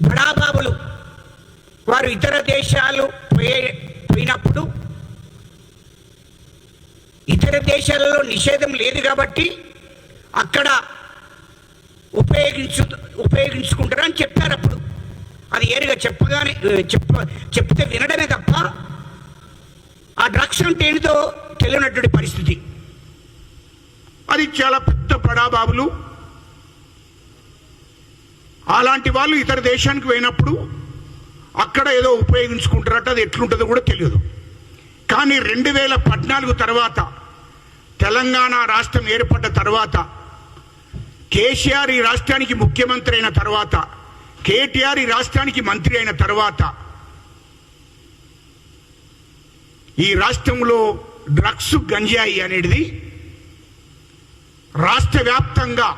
బడాబాబులు. వారు ఇతర దేశాలు పోయే పోయినప్పుడు ఇతర దేశాలలో నిషేధం లేదు కాబట్టి అక్కడ ఉపయోగించు ఉపయోగించుకుంటారని చెప్పారు అప్పుడు. అది ఏరుగా చెప్పగానే చెప్ప చెప్తే వినడమే తప్ప ఆ డ్రగ్స్ అంటే ఏంటో తెలియనటువంటి పరిస్థితి. అది చాలా పెద్ద పడాబాబులు అలాంటి వాళ్ళు ఇతర దేశానికి పోయినప్పుడు అక్కడ ఏదో ఉపయోగించుకుంటారట అది ఎట్లుంటుందో కూడా తెలియదు. కానీ రెండు వేల పద్నాలుగు తర్వాత తెలంగాణ రాష్ట్రం ఏర్పడ్డ తర్వాత కేసీఆర్ ఈ రాష్ట్రానికి ముఖ్యమంత్రి అయిన తర్వాత కేటీఆర్ ఈ రాష్ట్రానికి మంత్రి అయిన తర్వాత ఈ రాష్ట్రంలో డ్రగ్స్ గంజాయి అనేది రాష్ట్ర వ్యాప్తంగా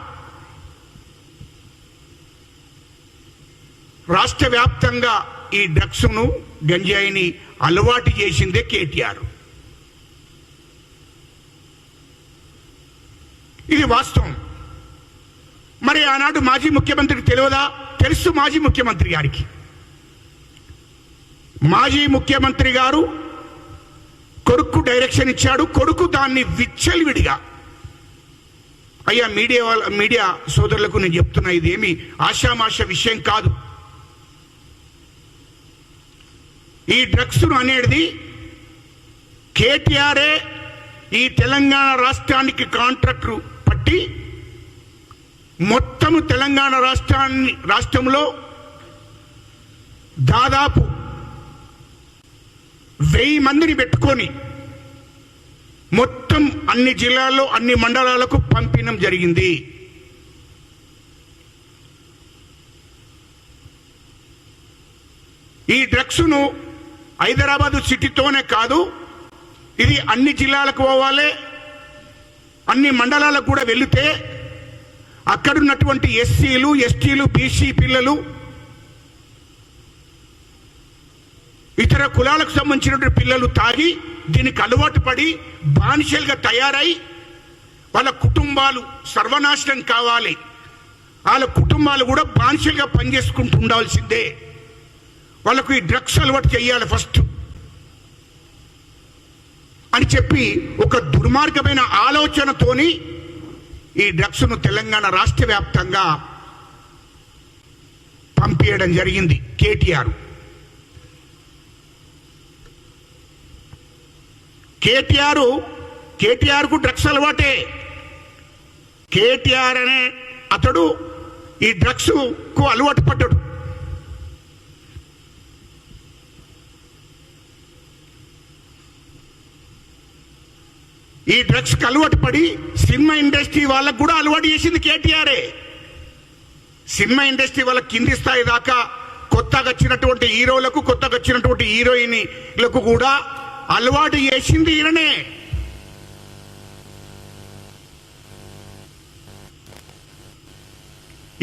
రాష్ట్ర వ్యాప్తంగా ఈ డ్రగ్స్ను గంజాయిని అలవాటు చేసిందే కేటీఆర్. ఇది వాస్తవం. మరి ఆనాడు మాజీ ముఖ్యమంత్రికి తెలియదా? తెలుసు మాజీ ముఖ్యమంత్రి గారికి. మాజీ ముఖ్యమంత్రి గారు కొడుకు డైరెక్షన్ ఇచ్చాడు కొడుకు దాన్ని విచ్చలివిడిగా. అయ్యా మీడియా వాళ్ళ మీడియా సోదరులకు నేను చెప్తున్నా ఇదేమి ఆషామాష విషయం కాదు. ఈ డ్రగ్స్ అనేది కేటీఆర్ఏ ఈ తెలంగాణ రాష్ట్రానికి కాంట్రాక్టు పట్టి మొత్తం తెలంగాణ రాష్ట్రాన్ని రాష్ట్రంలో దాదాపు వెయ్యి మందిని పెట్టుకొని మొత్తం అన్ని జిల్లాల్లో అన్ని మండలాలకు పంపిణం జరిగింది. ఈ డ్రగ్స్ను హైదరాబాదు సిటీతోనే కాదు ఇది అన్ని జిల్లాలకు పోవాలి అన్ని మండలాలకు కూడా వెళితే అక్కడున్నటువంటి ఎస్సీలు ఎస్టీలు బీసీ పిల్లలు ఇతర కులాలకు సంబంధించినటువంటి పిల్లలు తాగి దీనికి అలవాటు పడి బానిసలుగా తయారై వాళ్ళ కుటుంబాలు సర్వనాశనం కావాలి. వాళ్ళ కుటుంబాలు కూడా బానిసలుగా పనిచేసుకుంటూ ఉండాల్సిందే. వాళ్ళకు ఈ డ్రగ్స్ అలవాటు చేయాలి ఫస్ట్ అని చెప్పి ఒక దుర్మార్గమైన ఆలోచనతోని ఈ డ్రగ్స్ను తెలంగాణ రాష్ట్ర వ్యాప్తంగా పంపించడం జరిగింది కేటీఆర్. కేటీఆర్ కేటీఆర్కు డ్రగ్స్ అలవాటే. కేటీఆర్ అనే అతడు ఈ డ్రగ్స్కు అలవాటు పడ్డాడు. ఈ డ్రగ్స్కి అలవాటు పడి సినిమా ఇండస్ట్రీ వాళ్ళకు కూడా అలవాటు చేసింది కేటీఆరే. సినిమా ఇండస్ట్రీ వాళ్ళ కింది స్థాయి దాకా కొత్తగా వచ్చినటువంటి హీరోలకు కొత్తగా వచ్చినటువంటి హీరోయిన్లకు కూడా అలవాటు చేసింది ఈయననే.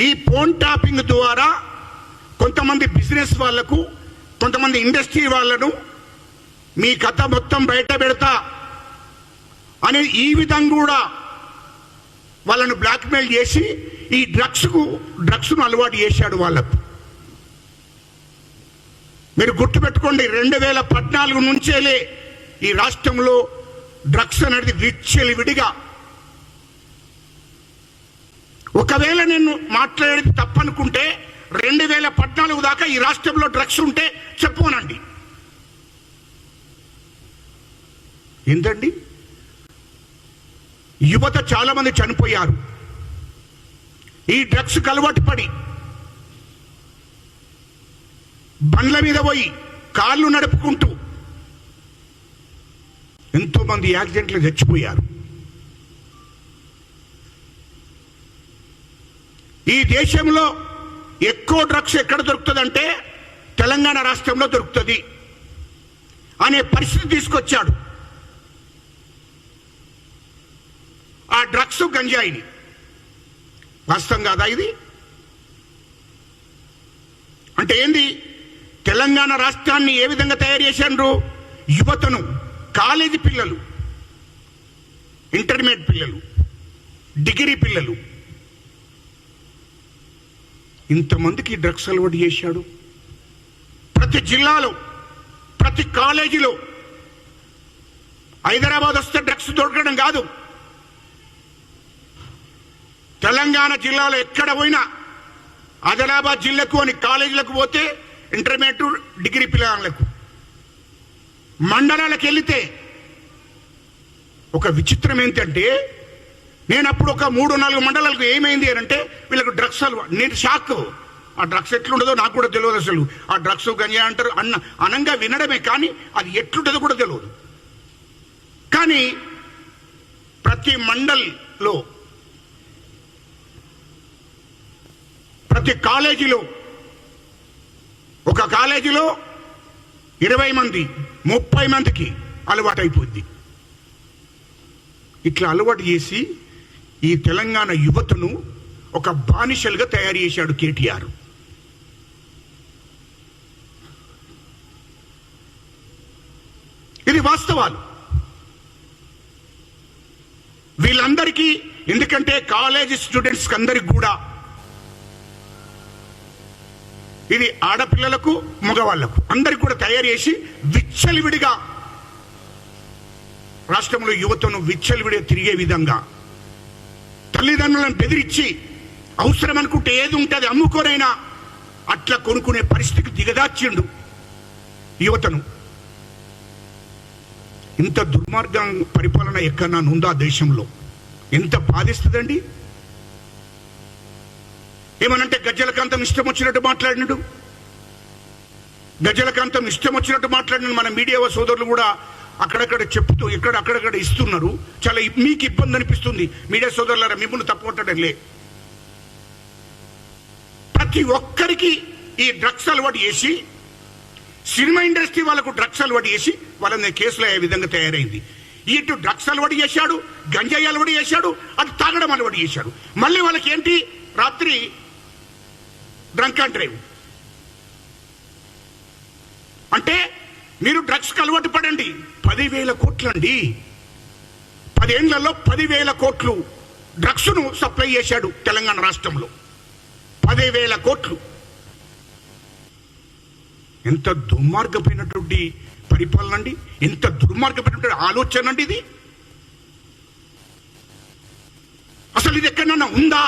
ఈ ఫోన్ టాపింగ్ ద్వారా కొంతమంది బిజినెస్ వాళ్ళకు కొంతమంది ఇండస్ట్రీ వాళ్ళను మీ కథ మొత్తం బయట పెడతా అని ఈ విధంగా కూడా వాళ్ళను బ్లాక్మెయిల్ చేసి ఈ డ్రగ్స్కు డ్రగ్స్ను అలవాటు చేశాడు వాళ్ళకు. మీరు గుర్తుపెట్టుకోండి రెండు వేల పద్నాలుగు నుంచేలే ఈ రాష్ట్రంలో డ్రగ్స్ అనేది విచ్చలి విడిగా ఒకవేళ నేను మాట్లాడేది తప్పనుకుంటే రెండు వేల పద్నాలుగు దాకా ఈ రాష్ట్రంలో డ్రగ్స్ ఉంటే చెప్పుకోనండి ఏంటండి యువత చాలా మంది చనిపోయారు. ఈ డ్రగ్స్ అలవాటు పడి బండ్ల మీద పోయి కాళ్ళు నడుపుకుంటూ ఎంతో మంది యాక్సిడెంట్లు చచ్చిపోయారు. ఈ దేశంలో ఎక్కువ డ్రగ్స్ ఎక్కడ దొరుకుతుందంటే తెలంగాణ రాష్ట్రంలో దొరుకుతుంది అనే పరిస్థితి తీసుకొచ్చాడు. డ్రగ్స్ గంజాయిని వాస్తవం కాదా ఇది? అంటే ఏంది? తెలంగాణ రాష్ట్రాన్ని ఏ విధంగా తయారు చేశారు? యువతను కాలేజీ పిల్లలు ఇంటర్మీడియట్ పిల్లలు డిగ్రీ పిల్లలు. ఇంతమందికి డ్రగ్స్ అలవాటు చేశాడు. ప్రతి జిల్లాలో ప్రతి కాలేజీలో హైదరాబాద్ వస్తే డ్రగ్స్ దొరకడం కాదు. తెలంగాణ జిల్లాలో ఎక్కడ పోయినా ఆదిలాబాద్ జిల్లాకు అని కాలేజీలకు పోతే ఇంటర్మీడియట్ డిగ్రీ పిల్లలకు. మండలాలకు వెళితే ఒక విచిత్రం ఏంటంటే నేను అప్పుడు ఒక మూడు నాలుగు మండలాలకు ఏమైంది అని అంటే వీళ్ళకు డ్రగ్స్ అలవా నేను షాక్. ఆ డ్రగ్స్ ఎట్లుండదో నాకు కూడా తెలియదు అసలు. ఆ డ్రగ్స్ గంజా అంటారు అన్న అనంగా వినడమే కానీ అది ఎట్లుంటుందో కూడా తెలియదు. కానీ ప్రతి మండల్లో ప్రతి కాలేజీలో ఒక కాలేజీలో ఇరవై మంది ముప్పై మందికి అలవాటైపోద్ది ఇట్లా అలవాటు చేసి ఈ తెలంగాణ యువతను ఒక బానిసలుగా తయారు చేశాడు కేటీఆర్. ఇది వాస్తవాలు. వీళ్ళందరికీ ఎందుకంటే కాలేజీ స్టూడెంట్స్ అందరికి కూడా ఇది ఆడపిల్లలకు మగవాళ్ళకు అందరికి కూడా తయారు చేసి విచ్చలివిడిగా రాష్ట్రంలో యువతను విచ్చలివిడిగా తిరిగే విధంగా తల్లిదండ్రులను బెదిరించి అవసరం అనుకుంటే ఏది ఉంటుంది అమ్ముకోరైనా అట్లా కొనుక్కునే పరిస్థితికి దిగదార్చిండు యువతను. ఇంత దుర్మార్గం పరిపాలన ఎక్కడన్నా ఉందా దేశంలో? ఎంత బాధిస్తుందండి? ఏమనంటే గజ్జలకాంతం ఇష్టం వచ్చినట్టు మాట్లాడినడు? గజ్జలకాంతం ఇష్టం వచ్చినట్టు మాట్లాడిన మన మీడియా సోదరులు కూడా అక్కడక్కడ చెప్తూ ఇక్కడ అక్కడక్కడ ఇస్తున్నారు. చాలా మీకు ఇబ్బంది అనిపిస్తుంది. మీడియా సోదరులారా మిమ్మల్ని తప్పొట్టడం లే. ప్రతి ఒక్కరికి ఈ డ్రగ్స్ అలవాటు చేసి సినిమా ఇండస్ట్రీ వాళ్ళకు డ్రగ్స్ అలవాటు చేసి వాళ్ళని కేసులు అయ్యే విధంగా తయారైంది. ఇటు డ్రగ్స్ అలవాటు చేశాడు గంజాయి అలవాటు చేశాడు అది తాగడం అలవాటు చేశాడు. మళ్ళీ వాళ్ళకి ఏంటి రాత్రి డ్రంక్ అండ్ డ్రైవ్ అంటే మీరు డ్రగ్స్కి అలవాటు పడండి. పదివేల కోట్లండి. పదేళ్ళలో పదివేల కోట్లు డ్రగ్స్ను సప్లై చేశాడు తెలంగాణ రాష్ట్రంలో. పదివేల కోట్లు. ఎంత దుర్మార్గమైనటువంటి పరిపాలన అండి ఎంత దుర్మార్గమైనటువంటి ఆలోచన అండి ఇది. అసలు ఇది ఎక్కడన్నా ఉందా?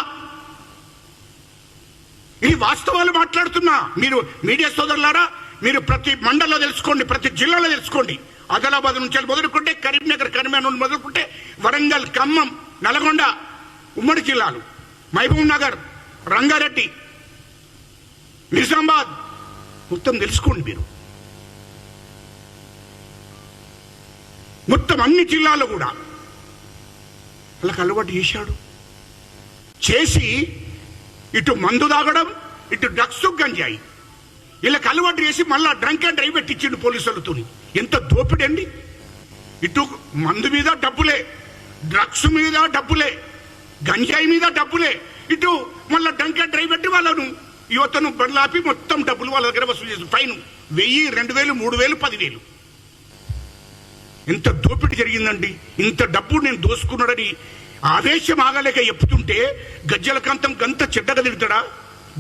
ఈ వాస్తవాలు మాట్లాడుతున్నా. మీరు మీడియా సోదరులారా మీరు ప్రతి మండలంలో తెలుసుకోండి ప్రతి జిల్లాలో తెలుసుకోండి. ఆదిలాబాద్ నుంచి మొదలుకుంటే కరీంనగర్ కరీంనగర్ నుండి మొదలుకుంటే వరంగల్ ఖమ్మం నల్గొండ ఉమ్మడి జిల్లాలు. మహబూబ్ నగర్ రంగారెడ్డి నిజామాబాద్. మొత్తం తెలుసుకోండి మీరు. మొత్తం అన్ని జిల్లాలో కూడా. వాళ్ళకి అలవాటు చేశాడు. చేసి ఇటు మందు తాగడం ఇటు డ్రగ్స్ గంజాయి వీళ్ళకి అలవాటు చేసి మళ్ళా డ్రంక్ అండ్ డ్రైవ్ పెట్టించిండు పోలీసులతో ఎంత దోపిడండి. ఇటు మందు మీద డబ్బులే డ్రగ్స్ మీద డబ్బులే గంజాయి మీద డబ్బులే. ఇటు మళ్ళా డ్రంక్ అండ్ డ్రైవ్ పెట్టి వాళ్ళను యువతను బండ్లాపి మొత్తం డబ్బులు వాళ్ళ దగ్గర వసూలు చేసి ఫైన్ వెయ్యి రెండు వేలు మూడు వేలు పదివేలు. ఎంత దోపిడీ జరిగిందండి. ఇంత డబ్బు నేను దోసుకున్నాడని ఆవేశం ఆగలేక చెప్తుంటే గజ్జల కాంతం గంత చెడ్డగా తిడతాడా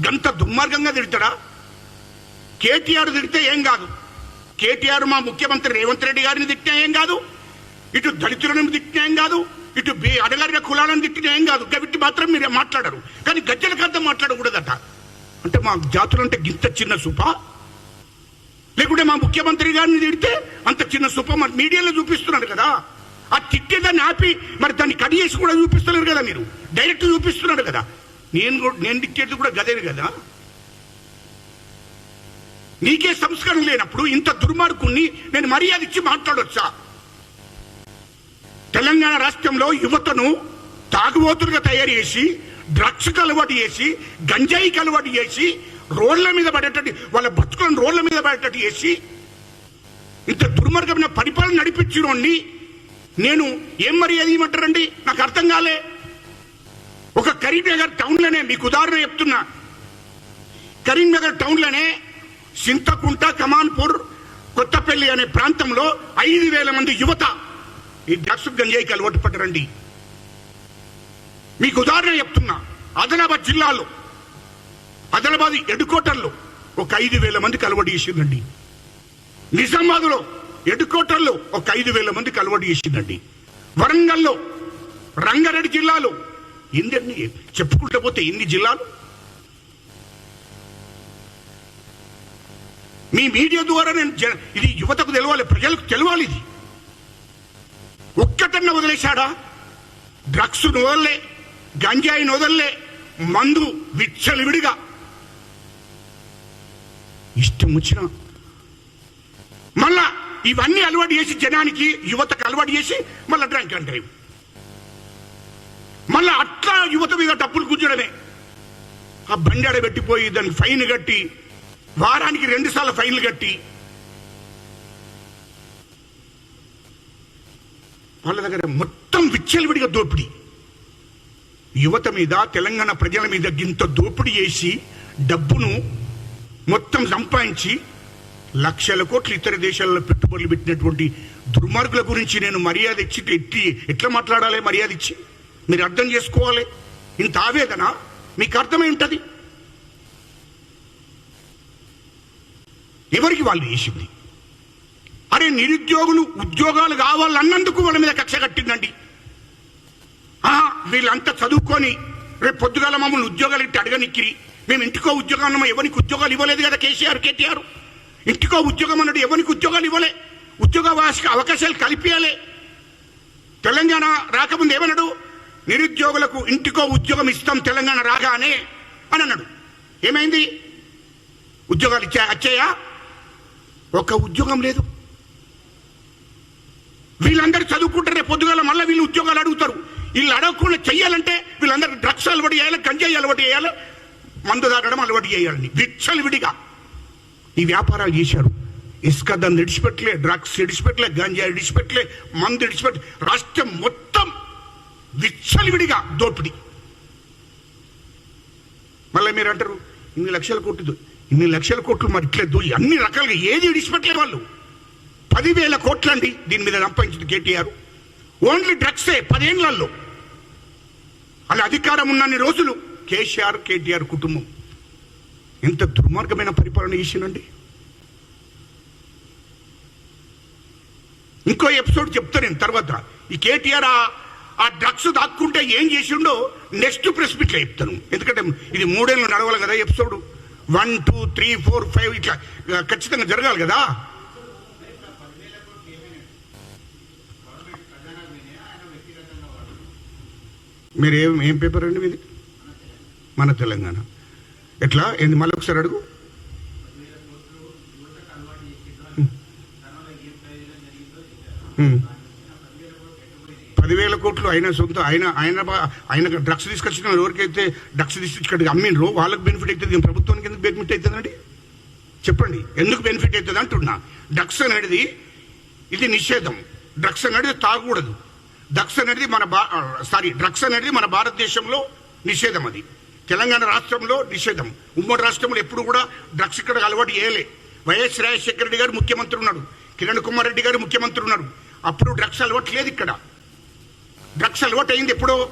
గంత దుర్మార్గంగా తిడతాడా కేటీఆర్ తిడితే ఏం కాదు. కేటీఆర్ మా ముఖ్యమంత్రి రేవంత్ రెడ్డి గారిని తిట్టినా ఏం కాదు? ఇటు దళితులను తిట్టినా ఏం కాదు? ఇటు బే అడగారిన కులాలను తిట్టినా ఏం కాదు? కాబట్టి మాత్రం మీరు మాట్లాడరు. కానీ గజ్జల కాంతం మాట్లాడకూడదట. అంటే మా జాతులంటే గింత చిన్న సుప? లేకుంటే మా ముఖ్యమంత్రి గారిని తిడితే అంత చిన్న సుప? మీడియాలో చూపిస్తున్నాడు కదా. ఆ తిట్టేదాన్ని ఆపి మరి దాన్ని కట్ చేసి కూడా చూపిస్తున్నారు కదా మీరు. డైరెక్ట్ చూపిస్తున్నారు కదా. నేను కూడా నేను తిట్టేది కూడా గదేవి కదా. నీకే సంస్కారం లేనప్పుడు ఇంత దుర్మార్గుణ్ణి నేను మర్యాద ఇచ్చి మాట్లాడొచ్చా? తెలంగాణ రాష్ట్రంలో యువతను తాగుబోతులుగా తయారు చేసి డ్రగ్స్ అలవాటు చేసి గంజాయికి అలవాటు చేసి రోడ్ల మీద పడేటట్టు వాళ్ళ బతుకులను రోడ్ల మీద పడేటట్టు చేసి ఇంత దుర్మార్గమైన పరిపాలన నడిపించినోడిని నేను ఏం మర్యాద ఇవ్వమంటారండి? నాకు అర్థం కాలే. ఒక కరీంనగర్ టౌన్లోనే మీకు ఉదాహరణ చెప్తున్నా. కరీంనగర్ టౌన్లోనే సింతకుంట కమాన్పూర్ కొత్తపల్లి అనే ప్రాంతంలో ఐదు వేల మంది యువత ఈ డ్రగ్స్ గంజాయికి అలవాటు పట్టరండి. మీకు ఉదాహరణ చెప్తున్నా. ఆదిలాబాద్ జిల్లాలో ఆదిలాబాద్ ఎడుకోటర్లో ఒక ఐదు వేల మందికి అలవాటు చేసిందండి నిజామాబాద్లో ఎడుకోటల్లో ఒక ఐదు వేల మందికి అలవాటు చేసిందండి. వరంగల్లో రంగారెడ్డి జిల్లాలో ఇందని చెప్పుకుంటూ పోతే ఇన్ని జిల్లాలు? మీ మీడియా ద్వారా నేను ఇది యువతకు తెలవాలి ప్రజలకు తెలవాలి ఇది. ఒక్కటన్న వదిలేశాడా? డ్రగ్స్ వదల్లే గంజాయిని వదల్లే మందు విచ్చలివిడిగా ఇష్టం వచ్చిన. మళ్ళా ఇవన్నీ అలవాటు చేసి జనానికి యువతకు అలవాటు చేసి మళ్ళీ డ్రంక్ అండ్ డ్రైవ్. మళ్ళా అట్లా యువత మీద డబ్బులు కూర్చోడమే ఆ బండి పెట్టిపోయి దానికి ఫైన్ కట్టి వారానికి రెండు సార్లు ఫైన్లు కట్టి వాళ్ళ దగ్గర మొత్తం విచ్చలవిడిగా దోపిడీ. యువత మీద తెలంగాణ ప్రజల మీద గింత దోపిడీ చేసి డబ్బును మొత్తం సంపాదించి లక్షల కోట్లు ఇతర దేశాలలో పెట్టుబడులు పెట్టినటువంటి దుర్మార్గుల గురించి నేను మర్యాద ఇచ్చి ఎట్టి ఎట్లా మాట్లాడాలి మర్యాద ఇచ్చి? మీరు అర్థం చేసుకోవాలి. ఇంత ఆవేదన మీకు అర్థమై ఉంటుంది? ఎవరికి వాళ్ళు చేసింది అరే నిరుద్యోగులు ఉద్యోగాలు కావాలన్నందుకు వాళ్ళ మీద కక్ష కట్టిందండి. ఆహా వీళ్ళంతా చదువుకొని రేపు పొద్దుగాల మమ్మల్ని ఉద్యోగాలు ఇట్టి అడగనిక్కిరి. మేము ఇంటికో ఉద్యోగం ఎవరికి ఉద్యోగాలు ఇవ్వలేదు కదా కేసీఆర్ కేటీఆర్. ఇంటికో ఉద్యోగం అన్నాడు ఎవరికి ఉద్యోగాలు ఇవ్వలే. ఉద్యోగ అవకాశాలు కల్పించాలి. తెలంగాణ రాకముందు ఏమన్నాడు? నిరుద్యోగులకు ఇంటికో ఉద్యోగం ఇస్తాం తెలంగాణ రాగానే అని అన్నాడు. ఏమైంది? ఉద్యోగాలు ఇచ్చా వచ్చాయా? ఒక్క ఉద్యోగం లేదు. వీళ్ళందరూ చదువుకుంటారు పొద్దుగాల మళ్ళీ వీళ్ళు ఉద్యోగాలు అడుగుతారు. వీళ్ళు అడగకుండా చెయ్యాలంటే వీళ్ళందరూ డ్రగ్స్ అలవాటు చేయాలి గంజాయి అలవాటు చేయాలి మందు తాగడం అలవాటు చేయాలని విచ్చలు విడిగా ఈ వ్యాపారాలు చేశారు. ఇసుక దాన్ని ఇడిచిపెట్టలే డ్రగ్స్ ఇడిచిపెట్టలే గంజా ఇడిచిపెట్టలే మందు ఇడిచిపెట్టి రాష్ట్రం మొత్తం విచ్చలివిడిగా దోపిడి. మళ్ళీ మీరు అంటారు ఇన్ని లక్షల కోట్లు ఇన్ని లక్షల కోట్లు మరి ఇట్లేదు అన్ని రకాలుగా ఏది ఇడిచిపెట్టలే వాళ్ళు. పదివేల కోట్లండి దీని మీద సంపాదించింది కేటీఆర్. ఓన్లీ డ్రగ్సే పదేళ్ళలో అలా అధికారం ఉన్నన్ని రోజులు కేసీఆర్ కేటీఆర్ కుటుంబం. ఎంత దుర్మార్గమైన పరిపాలన చేసిందండి ఇంకో ఎపిసోడ్ చెప్తా నేను తర్వాత. ఈ కేటీఆర్ ఆ- ఆ డ్రగ్స్ దాక్కుంటే ఏం చేసిండో నెక్స్ట్ ప్రెస్ మీట్లో చెప్తాను. ఎందుకంటే ఇది మూడేళ్ళు నడవాలి కదా episode. One two three four five ఇట్లా ఖచ్చితంగా జరగాలి కదా? మీరు ఏం ఏం పేపర్ అండి మీది? మన తెలంగాణ. ఎట్లా? ఏంది? మళ్ళీ ఒకసారి అడుగు. పదివేల కోట్లు ఆయన సొంత ఆయన ఆయన ఆయన డ్రగ్స్ తీసుకొచ్చిన ఎవరికైతే డ్రగ్స్ తీసుకొచ్చి అమ్మిండ్రో వాళ్ళకి బెనిఫిట్ అవుతుంది. ప్రభుత్వానికి ఎందుకు బెనిఫిట్ అవుతుందండి? చెప్పండి. ఎందుకు బెనిఫిట్ అవుతుంది అంటున్నా. డ్రగ్స్ అనేది ఇది నిషేధం. డ్రగ్స్ అనేది తాగకూడదు. డ్రగ్స్ అనేది మన బా సారీ డ్రగ్స్ అనేది మన భారతదేశంలో నిషేధం అది. తెలంగాణ రాష్ట్రంలో నిషేధం. ఉమ్మడి రాష్ట్రంలో ఎప్పుడు కూడా డ్రగ్స్ ఇక్కడ అలవాటు చేయలే. వైఎస్ రాజశేఖర రెడ్డి గారు ముఖ్యమంత్రి ఉన్నాడు. కిరణ్ కుమార్ రెడ్డి గారు ముఖ్యమంత్రి ఉన్నారు. అప్పుడు డ్రగ్స్ అలవాటు లేదు ఇక్కడ. డ్రగ్స్ అలవాటు అయింది ఎప్పుడో?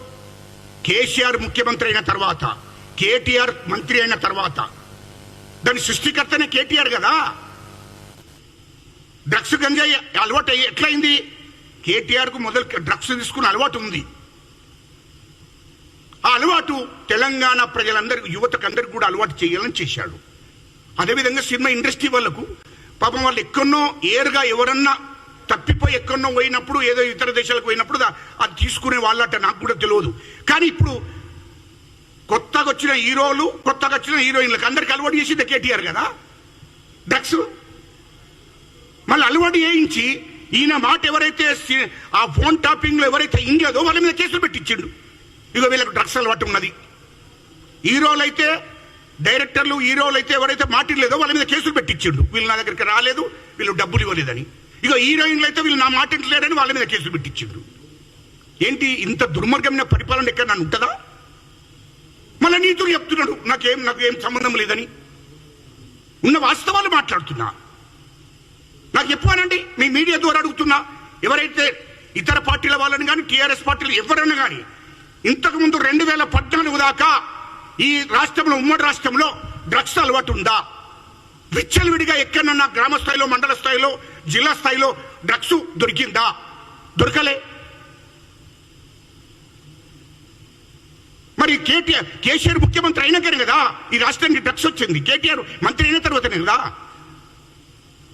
కేసీఆర్ ముఖ్యమంత్రి అయిన తర్వాత కేటీఆర్ మంత్రి అయిన తర్వాత. దాని సృష్టికర్తనే కేటీఆర్ కదా? డ్రగ్స్ గంజాయి అలవాటు అయ్యి ఎట్లయింది? కేటీఆర్కు మొదలు డ్రగ్స్ తీసుకుని అలవాటు ఉంది. ఆ అలవాటు తెలంగాణ ప్రజలందరికీ యువతకు అందరికి కూడా అలవాటు చేయాలని చేశాడు. అదేవిధంగా సినిమా ఇండస్ట్రీ వాళ్ళకు పాపం వాళ్ళు ఎక్కడో ఏరుగా ఎవరన్నా తప్పిపోయి ఎక్కడో పోయినప్పుడు ఏదో ఇతర దేశాలకు పోయినప్పుడు అది తీసుకునే వాళ్ళట నాకు కూడా తెలియదు. కానీ ఇప్పుడు కొత్తగా వచ్చిన హీరోలు కొత్తగా వచ్చిన హీరోయిన్లకు అందరికి అలవాటు చేసింది కేటీఆర్ కదా? డ్రగ్స్ మళ్ళీ అలవాటు చేయించి ఈయన మాట ఎవరైతే ఆ ఫోన్ టాపింగ్లో ఎవరైతే ఇండియాదో వాళ్ళ మీద కేసులు పెట్టించిండు. ఇక వీళ్ళకు డ్రగ్స్ అలవాటు ఉన్నది. హీరోలు అయితే డైరెక్టర్లు హీరోలు అయితే ఎవరైతే మాట్లాడలేదో వాళ్ళ మీద కేసులు పెట్టించిండు వీళ్ళు నా దగ్గరికి రాలేదు వీళ్ళు డబ్బులు ఇవ్వలేదని. ఇక హీరోయిన్లు అయితే వీళ్ళు నా మాట లేదని వాళ్ళ మీద కేసులు పెట్టించిండు ఏంటి ఇంత దుర్మార్గమైన పరిపాలన ఎక్కడ నన్ను ఉంటుందా? మళ్ళీ నీతులు చెప్తున్నాడు నాకేం నాకు ఏం సంబంధం లేదని. ఉన్న వాస్తవాలు మాట్లాడుతున్నా. నాకు చెప్పానండి మీ మీడియా ద్వారా అడుగుతున్నా. ఎవరైతే ఇతర పార్టీల వాళ్ళని కానీ టీఆర్ఎస్ పార్టీలు ఎవరైనా కానీ ఇంతకుముందు రెండు వేల పద్నాలుగు దాకా ఈ రాష్ట్రంలో ఉమ్మడి రాష్ట్రంలో డ్రగ్స్ అలవాటు ఉందా? విచ్చలవిడిగా ఎక్కడన్నా గ్రామ స్థాయిలో మండల స్థాయిలో జిల్లా స్థాయిలో డ్రగ్స్ దొరికిందా? దొరకలే. మరి కేటీఆర్ కేసీఆర్ ముఖ్యమంత్రి అయినాకనే కదా ఈ రాష్ట్రానికి డ్రగ్స్ వచ్చింది. కేటీఆర్ మంత్రి అయిన తర్వాతనే కదా?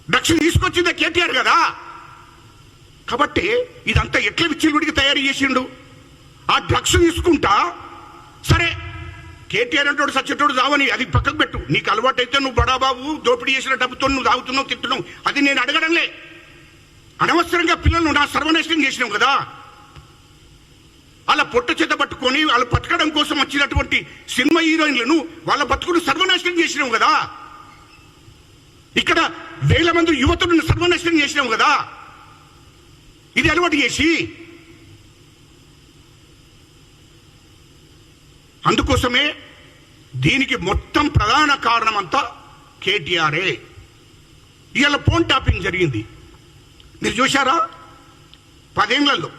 డ్రగ్స్ తీసుకొచ్చిందే కేటీఆర్ కదా? కాబట్టి ఇదంతా ఎట్లా విచ్చలవిడికి తయారు చేసిండు? ఆ డ్రగ్స్ తీసుకుంటా? సరే కేటీఆర్ అంటాడు సచ్చేటోడు దావని అది పక్కకు పెట్టు. నీకు అలవాటు అయితే నువ్వు బడాబాబు దోపిడీ చేసిన డబ్బుతో నువ్వు తాగుతున్నావు తింటున్నావు అది నేను అడగడంలే. అనవసరంగా పిల్లలను నా సర్వనాశనం చేసినావు కదా. అలా పొట్ట చేత పట్టుకొని వాళ్ళు బతకడం కోసం వచ్చినటువంటి సినిమా హీరోయిన్లను వాళ్ళ బతుకులు సర్వనాశనం చేసినావు కదా. ఇక్కడ వేల మంది యువతులను సర్వనాశనం చేసినావు కదా. ఇది అలవాటు చేసి అందుకోసమే దీనికి మొత్తం ప్రధాన కారణం అంతా కేటీఆర్ఏ ఇవాళ ఫోన్ టాపింగ్ జరిగింది. మీరు చూశారా? పదేళ్ళలో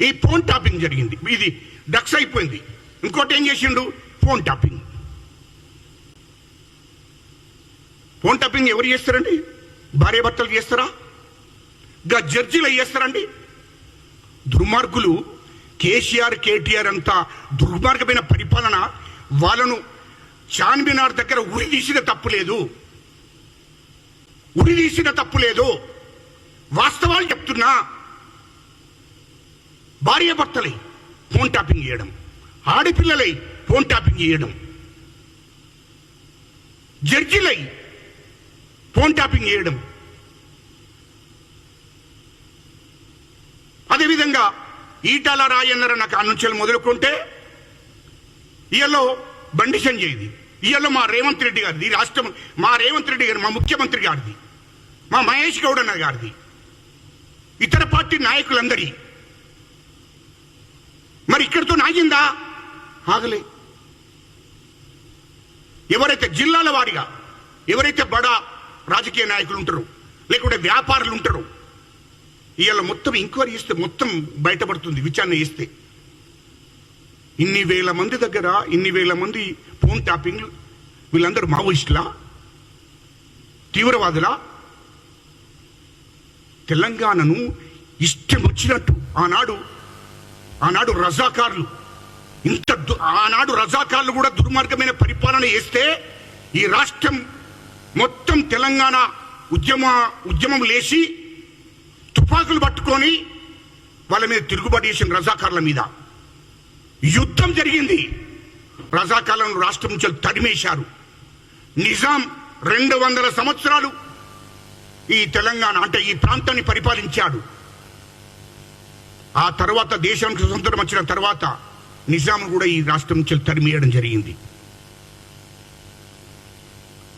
ఈ ఫోన్ టాపింగ్ జరిగింది. ఇది డక్స్ అయిపోయింది. ఇంకోటి ఏం చేసిండు? Phone topping. ఫోన్ టాపింగ్ ఎవరు చేస్తారండి? భార్య భర్తలు చేస్తారా? గా జడ్జీలు అవి చేస్తారండి దుర్మార్గులు కేసీఆర్ కేటీఆర్ అంతా దుర్మార్గమైన పరిపాలన వాళ్ళను చార్మినార్ దగ్గర ఉరి తీసిన తప్పు లేదు. ఉరి తీసిన తప్పు లేదు. వాస్తవాలు చెప్తున్నా. భార్యాభర్తలై ఫోన్ టాపింగ్ చేయడం ఆడపిల్లలై ఫోన్ టాపింగ్ చేయడం జడ్జిలై ఫోన్ టాపింగ్ చేయడం. అదేవిధంగా ఈటాల రాజేందర్ నాకు అనుచలు మొదలుకుంటే ఇయలో బండి సంజయ్ది. ఇయలో మా రేవంత్ రెడ్డి గారిది. రాష్ట్రం మా రేవంత్ రెడ్డి గారు మా ముఖ్యమంత్రి గారిది. మా మహేష్ గౌడ్ అన్న గారిది. ఇతర పార్టీ నాయకులందరి. మరి ఇక్కడితో నాగిందా? ఆగలే. ఎవరైతే జిల్లాల వారిగా ఎవరైతే బడా రాజకీయ నాయకులు ఉంటారో లేకుంటే వ్యాపారులు ఉంటారో వీళ్ళ మొత్తం ఎంక్వైరీ చేస్తే మొత్తం బయటపడుతుంది విచారణ చేస్తే. ఇన్ని వేల మంది దగ్గర ఇన్ని వేల మంది ఫోన్ ట్యాపింగ్ వీళ్ళందరూ మావోయిస్టులా? తీవ్రవాదులా? తెలంగాణను ఇష్టం వచ్చినట్టు ఆనాడు ఆనాడు రజాకారులు ఇంత ఆనాడు రజాకారులు కూడా దుర్మార్గమైన పరిపాలన చేస్తే ఈ రాష్ట్రం మొత్తం తెలంగాణ ఉద్యమ ఉద్యమం లేచి తుపాకులు పట్టుకొని వాళ్ళ మీద తిరుగుబాటు చేసిన రజాకారుల మీద. యుద్ధం జరిగింది. రజాకాలను రాష్ట్రం నుంచి తడిమేశారు. నిజాం రెండు వందల సంవత్సరాలు ఈ తెలంగాణ అంటే ఈ ప్రాంతాన్ని పరిపాలించాడు. ఆ తర్వాత దేశానికి స్వతంత్రం వచ్చిన తర్వాత నిజాం కూడా ఈ రాష్ట్రం నుంచి తరిమేయడం జరిగింది.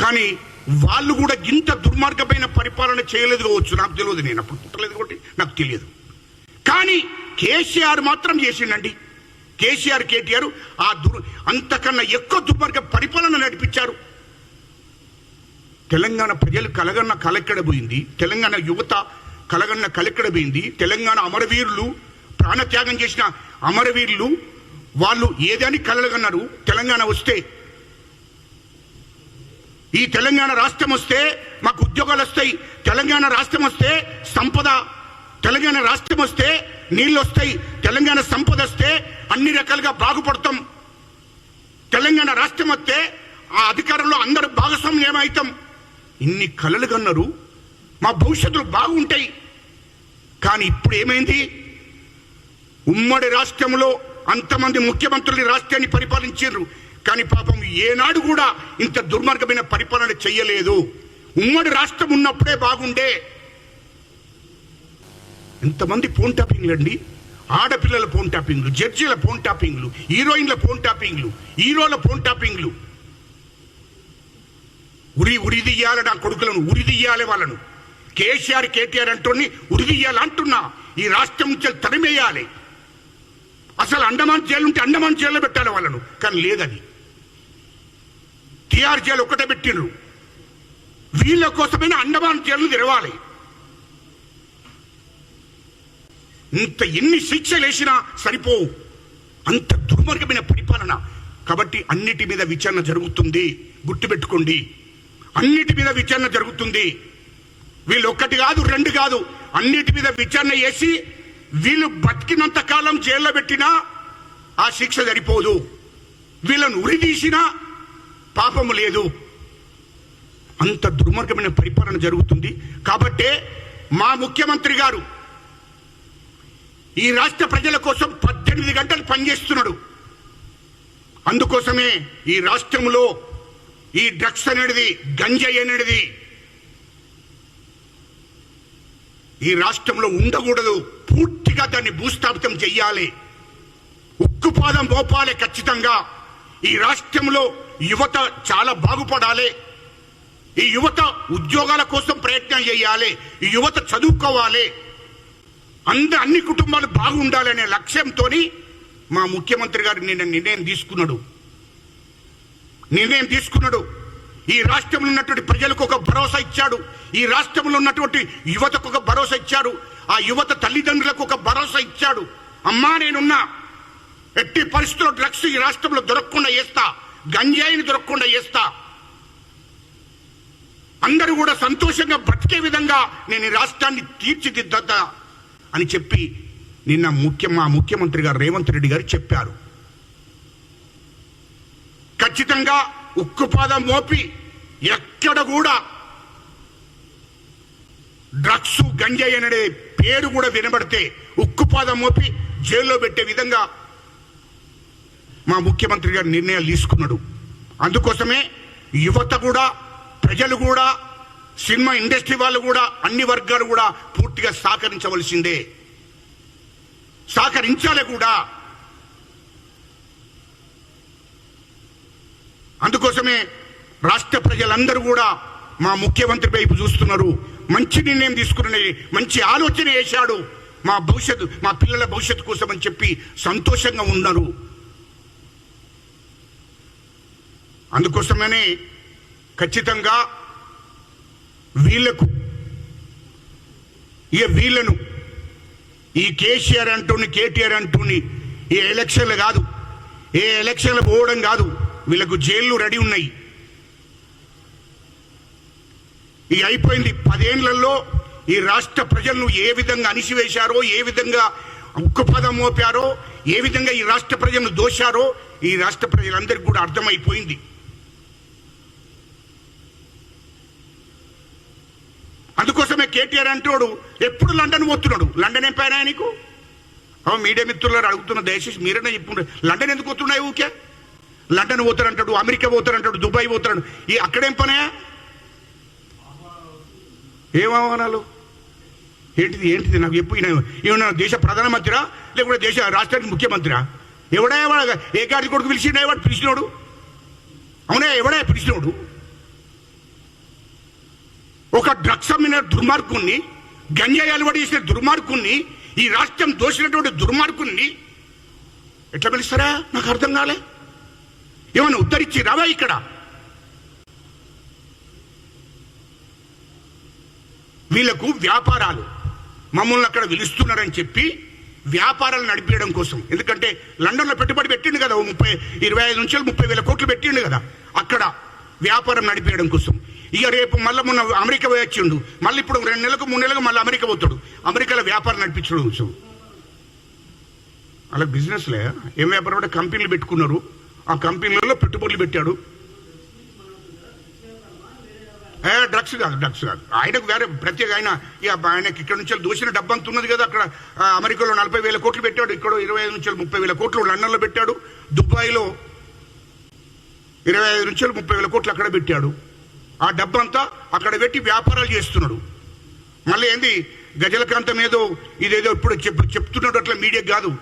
కానీ వాళ్ళు కూడా ఇంత దుర్మార్గమైన పరిపాలన చేయలేదు కావచ్చు. నాకు తెలియదు నేను అప్పుడు పుట్టలేదు కాబట్టి నాకు తెలియదు. కానీ కేసీఆర్ మాత్రం చేసిండండి. కేసీఆర్ కేటీఆర్ ఆ దుర్ అంతకన్నా ఎక్కువ దుర్మార్గ పరిపాలన నడిపించారు. తెలంగాణ ప్రజలు కలగన్న కలెక్కడబోయింది తెలంగాణ యువత కలగన్న కలెక్కడబోయింది తెలంగాణ అమరవీరులు ప్రాణత్యాగం చేసిన అమరవీరులు వాళ్ళు ఏదని కలగన్నారు తెలంగాణ వస్తే ఈ తెలంగాణ రాష్ట్రం వస్తే మాకు ఉద్యోగాలు వస్తాయి. తెలంగాణ రాష్ట్రం వస్తే సంపద. తెలంగాణ రాష్ట్రం వస్తే నీళ్ళు వస్తాయి. తెలంగాణ సంపద వస్తే అన్ని రకాలుగా బాగుపడతాం. తెలంగాణ రాష్ట్రం వస్తే ఆ అధికారంలో అందరూ భాగస్వామ్యం అవుతాం ఇన్ని కలలు కన్నారు. మా భవిష్యత్తులు బాగుంటాయి. కానీ ఇప్పుడు ఏమైంది? ఉమ్మడి రాష్ట్రంలో అంతమంది ముఖ్యమంత్రులు రాష్ట్రాన్ని పరిపాలించారు. కానీ పాపం ఏనాడు కూడా ఇంత దుర్మార్గమైన పరిపాలన చెయ్యలేదు. ఉమ్మడి రాష్ట్రం ఉన్నప్పుడే బాగుండే. ఎంతమంది ఫోన్ ట్యాపింగ్లు అండి ఆడపిల్లల ఫోన్ ట్యాపింగ్లు జడ్జీల ఫోన్ ట్యాపింగ్లు హీరోయిన్ల ఫోన్ ట్యాపింగ్లు హీరోల ఫోన్ ట్యాపింగ్లు. ఉరి ఉరిదియ్యాలి నా కొడుకులను ఉరిదియ్యాలి వాళ్ళను. కేసీఆర్ కేటీఆర్ అంటుని ఉరిదియ్యాలి అంటున్నా. ఈ రాష్ట్రం నుంచి తరిమేయాలి. అసలు అండమాన్ జైలు ఉంటే అండమాన్ జైల్లో పెట్టాలి వాళ్ళను. కానీ లేదది. టిఆర్ జైలు ఒక్కటే పెట్టిండ్రు. వీళ్ళ కోసమైనా అండమాన్ జైలు తెరవాలి. ఇంత ఎన్ని శిక్షలు వేసినా సరిపోవు. అంత దుర్మార్గమైన పరిపాలన. కాబట్టి అన్నిటి మీద విచారణ జరుగుతుంది. గుర్తుపెట్టుకోండి అన్నిటి మీద విచారణ జరుగుతుంది. వీళ్ళు ఒక్కటి కాదు రెండు కాదు. అన్నిటి మీద విచారణ చేసి వీళ్ళు బతికినంత కాలం జైల్లో పెట్టినా ఆ శిక్ష సరిపోదు. వీళ్ళను ఉరిదీసినా పాపము లేదు. అంత దుర్మార్గమైన పరిపాలన జరుగుతుంది. కాబట్టే మా ముఖ్యమంత్రి గారు ఈ రాష్ట్ర ప్రజల కోసం పద్దెనిమిది గంటలు పనిచేస్తున్నాడు. అందుకోసమే ఈ రాష్ట్రంలో ఈ డ్రగ్స్ అనేది గంజాయి అనేది ఈ రాష్ట్రంలో ఉండకూడదు. పూర్తిగా దాన్ని భూస్థాపితం చెయ్యాలి ఉక్కుపాదం పోపాలి ఖచ్చితంగా. ఈ రాష్ట్రంలో యువత చాలా బాగుపడాలి. ఈ యువత ఉద్యోగాల కోసం ప్రయత్నం చేయాలి. ఈ యువత చదువుకోవాలి. అంద అన్ని కుటుంబాలు బాగుండాలనే లక్ష్యంతో మా ముఖ్యమంత్రి గారు నిన్న నిర్ణయం తీసుకున్నాడు. నిర్ణయం తీసుకున్నాడు. ఈ రాష్ట్రంలో ఉన్నటువంటి ప్రజలకు ఒక భరోసా ఇచ్చాడు. ఈ రాష్ట్రంలో ఉన్నటువంటి యువతకు ఒక భరోసా ఇచ్చాడు. ఆ యువత తల్లిదండ్రులకు ఒక భరోసా ఇచ్చాడు. అమ్మా నేనున్నా. ఎట్టి పరిస్థితుల్లో డ్రగ్స్ ఈ రాష్ట్రంలో దొరకకుండా చేస్తా గంజాయిని దొరకకుండా చేస్తా. అందరూ కూడా సంతోషంగా బ్రతికే విధంగా నేను ఈ రాష్ట్రాన్ని తీర్చిదిద్దా అని చెప్పి నిన్న ముఖ్య మా ముఖ్యమంత్రి గారు రేవంత్ రెడ్డి గారు చెప్పారు. ఖచ్చితంగా ఉక్కుపాదం మోపి ఎక్కడ కూడా డ్రగ్స్ గంజాయి అనే పేరు కూడా వినబడితే ఉక్కుపాదం మోపి జైల్లో పెట్టే విధంగా మా ముఖ్యమంత్రి గారు నిర్ణయాలు తీసుకున్నాడు. అందుకోసమే యువత కూడా ప్రజలు కూడా సినిమా ఇండస్ట్రీ వాళ్ళు కూడా అన్ని వర్గాలు కూడా పూర్తిగా సహకరించవలసిందే. సహకరించాలి కూడా. అందుకోసమే రాష్ట్ర ప్రజలందరూ కూడా మా ముఖ్యమంత్రి వైపు చూస్తున్నారు. మంచి నిర్ణయం తీసుకుని మంచి ఆలోచన చేశాడు. మా భవిష్యత్తు మా పిల్లల భవిష్యత్తు కోసం అని చెప్పి సంతోషంగా ఉన్నారు. అందుకోసమనే ఖచ్చితంగా వీళ్ళకు ఇక వీళ్ళను ఈ కేసీఆర్ అంటూని కేటీఆర్ అంటూని ఈ ఎలక్షన్లు కాదు ఏ ఎలక్షన్లు పోవడం కాదు వీళ్ళకు జైళ్ళు రెడీ ఉన్నాయి. ఈ అయిపోయింది పదేళ్ళలో ఈ రాష్ట్ర ప్రజలను ఏ విధంగా అణిసివేశారో ఏ విధంగా ఉక్కుపదం మోపారో ఏ విధంగా ఈ రాష్ట్ర ప్రజలను దోశారో ఈ రాష్ట్ర ప్రజలందరికీ కూడా అర్థమైపోయింది. అందుకోసమే కేటీఆర్ అంటాడు ఎప్పుడు లండన్ పోతున్నాడు? లండన్ ఏం పైన నీకు? అవ మీడియా మిత్రులు అడుగుతున్న దయచేసి మీరన్నా చెప్పుకుంటారు లండన్ ఎందుకు వస్తున్నాయి ఊకే? లండన్ పోతారంటాడు అమెరికా పోతారంటాడు దుబాయ్ పోతాడు ఈ అక్కడేం పనే? ఏం ఆహ్వానాలు? ఏంటిది ఏంటిది? నాకు చెప్పు ఈయన దేశ ప్రధానమంత్రిరా? లేకుంటే దేశ రాష్ట్రానికి ముఖ్యమంత్రిరా? ఎవడా ఏ గాడి కొడుకు పిలిచిండా వాడు? పిలిచినోడు? అవునా ఎవడా పిలిచినోడు? ఒక డ్రగ్స్ అమ్మిన దుర్మార్గుణ్ణి గంజాయి అలవాటు చేసిన దుర్మార్గుణ్ణి ఈ రాష్ట్రం దోషినటువంటి దుర్మార్గుణ్ణి ఎట్లా పిలుస్తారా? నాకు అర్థం కాలే. ఏమైనా ఉద్ధరించి రావా ఇక్కడ? వీళ్ళకు వ్యాపారాలు. మమ్మల్ని అక్కడ పిలుస్తున్నారని చెప్పి వ్యాపారాలు నడిపించడం కోసం. ఎందుకంటే లండన్లో పెట్టుబడి పెట్టిండు కదా ఓ ముప్పై ఇరవై ఐదు నుంచి ముప్పై వేల కోట్లు పెట్టిండు కదా. అక్కడ వ్యాపారం నడిపించడం కోసం. ఇక రేపు మళ్ళీ మొన్న అమెరికా పోయి వచ్చిండు. మళ్ళీ ఇప్పుడు రెండు నెలలకు మూడు నెలలకు మళ్ళీ అమెరికా పోతాడు. అమెరికాలో వ్యాపారం నడిపించడం కోసం. అలా బిజినెస్లే ఏం వ్యాపారం అంటే కంపెనీలు పెట్టుకున్నారు. ఆ కంపెనీలలో పెట్టుబడులు పెట్టాడు. ఏ డ్రగ్స్ కాదు డ్రగ్స్ కాదు. ఆయనకు వేరే ప్రత్యేక ఆయన ఇక ఆయనకి ఇక్కడ నుంచి దోషిన డబ్బు అంత ఉన్నది కదా అక్కడ. అమెరికాలో నలభై వేల కోట్లు పెట్టాడు. ఇక్కడ ఇరవై ఐదు నుంచి ముప్పై వేల కోట్లు లండన్లో పెట్టాడు. దుబాయ్లో ఇరవై ఐదు నుంచి ముప్పై వేల కోట్లు అక్కడ పెట్టాడు. ఆ డబ్బంతా అక్కడ పెట్టి వ్యాపారాలు చేస్తున్నాడు. మళ్ళీ ఏంది? గజలకాంతం ఏదో ఇదేదో ఇప్పుడు చెప్ చెప్తున్నాడు అట్లా మీడియా కాదు.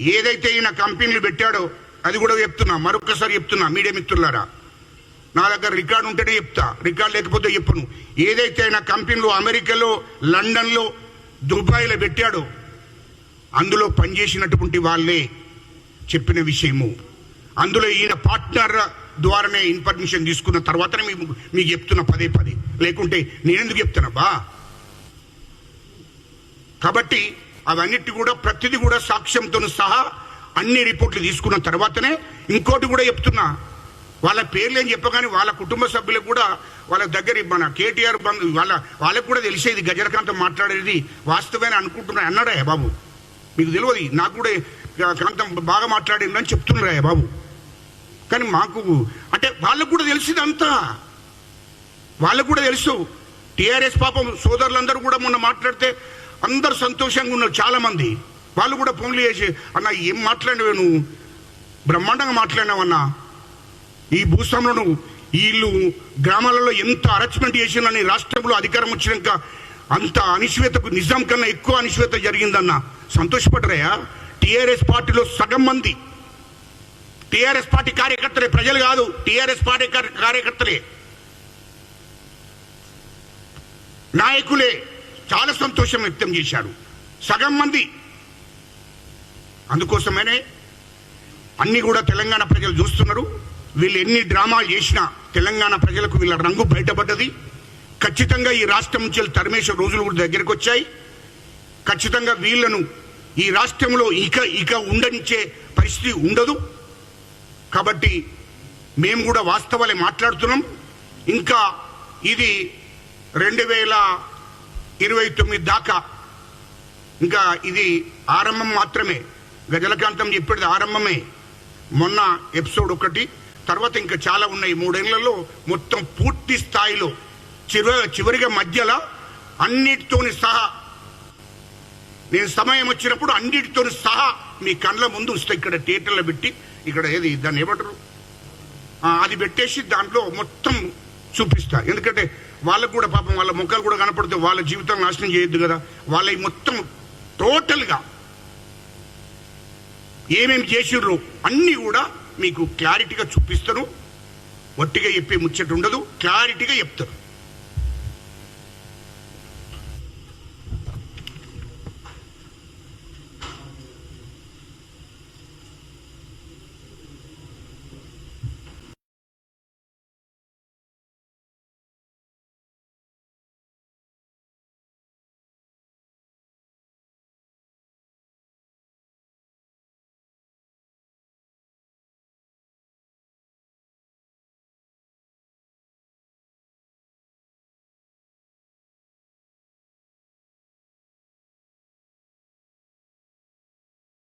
ఏదైతే ఈయన కంపెనీలు పెట్టాడో అది కూడా చెప్తున్నా. మరొకసారి చెప్తున్నా మీడియా మిత్రులారా. నా దగ్గర రికార్డు ఉంటేనే చెప్తా. రికార్డు లేకపోతే చెప్పను. ఏదైతే ఆయన కంపెనీలు అమెరికాలో లండన్లో దుబాయ్లో పెట్టాడో అందులో పనిచేసినటువంటి వాళ్ళే చెప్పిన విషయము. అందులో ఈయన పార్ట్నర్ ద్వారానే ఇన్ఫర్మేషన్ తీసుకున్న తర్వాతనే మీకు మీకు చెప్తున్నా పదే పదే. లేకుంటే నేనెందుకు చెప్తున్నా బా కాబట్టి అవన్నిటి కూడా ప్రతిదీ కూడా సాక్ష్యంతో సహా అన్ని రిపోర్ట్లు తీసుకున్న తర్వాతనే ఇంకోటి కూడా చెప్తున్నా. వాళ్ళ పేర్లు ఏం చెప్పగానే వాళ్ళ కుటుంబ సభ్యులకు కూడా వాళ్ళ దగ్గర మన కేటీఆర్ బంధు వాళ్ళ వాళ్ళకు కూడా తెలిసేది గజరకాంతం మాట్లాడేది వాస్తవమైన అనుకుంటున్నా అన్నాడా బాబు? మీకు తెలియదు నాకు కూడా కాంతం బాగా మాట్లాడిందని చెప్తున్నారా బాబు? కానీ మాకు అంటే వాళ్ళకు కూడా తెలిసింది అంతా వాళ్ళకు కూడా తెలుసు. టీఆర్ఎస్ పాపం సోదరులందరూ కూడా మొన్న మాట్లాడితే అందరు సంతోషంగా ఉన్నారు చాలామంది. వాళ్ళు కూడా ఫోన్లు చేసి అన్న ఏం మాట్లాడినవే నువ్వు? బ్రహ్మాండంగా మాట్లాడినావన్నా. ఈ భూస్వాములో నువ్వు వీళ్ళు గ్రామాలలో ఎంత అరెంజ్మెంట్ చేసిందని రాష్ట్రంలో అధికారం వచ్చినాక అంత అనిశ్వేతకు నిజాం కన్నా ఎక్కువ అనిశ్వేత జరిగిందన్న. సంతోషపడరాయా? టీఆర్ఎస్ పార్టీలో సగం మంది టీఆర్ఎస్ పార్టీ కార్యకర్తలే ప్రజలు కాదు టీఆర్ఎస్ పార్టీ కార్యకర్తలే. నాయకులే చాలా సంతోషం వ్యక్తం చేశారు. సగం మంది. అందుకోసమనే అన్ని కూడా తెలంగాణ ప్రజలు చూస్తున్నారు. వీళ్ళు ఎన్ని డ్రామాలు చేసినా తెలంగాణ ప్రజలకు వీళ్ళ రంగు బయటపడ్డది. ఖచ్చితంగా ఈ రాష్ట్రం నుంచి వెళ్ళి తరిమేసే రోజులు కూడా దగ్గరికి వచ్చాయి. ఖచ్చితంగా వీళ్ళను ఈ రాష్ట్రంలో ఇక ఇక ఉండనిచ్చే పరిస్థితి ఉండదు. కాబట్టి మేము కూడా వాస్తవాలే మాట్లాడుతున్నాం. ఇంకా ఇది రెండు వేల ఇరవై తొమ్మిది దాకా. ఇంకా ఇది ఆరంభం మాత్రమే. గజలకాంతం చెప్పేది ఆరంభమే. మొన్న ఎపిసోడ్ ఒకటి. తర్వాత ఇంకా చాలా ఉన్నాయి. మూడేళ్ళలో మొత్తం పూర్తి స్థాయిలో చివ చివరిగా మధ్యలో అన్నిటితోని సహా నేను సమయం వచ్చినప్పుడు అన్నిటితోని సహా మీ కళ్ళ ముందు వస్తే ఇక్కడ థియేటర్లో పెట్టి ఇక్కడ ఏది దాన్ని ఏమంటారు? అది పెట్టేసి దాంట్లో మొత్తం చూపిస్తారు ఎందుకంటే వాళ్ళకు కూడా పాపం వాళ్ళ ముఖాలు కూడా కనపడితే వాళ్ళ జీవితం నాశనం చేయొద్దు కదా. వాళ్ళ మొత్తం టోటల్గా ఏమేమి చేసిర్రు అన్నీ కూడా మీకు క్లారిటీగా చూపిస్తారు వట్టిగా చెప్పే ముచ్చట ఉండదు క్లారిటీగా చెప్తారు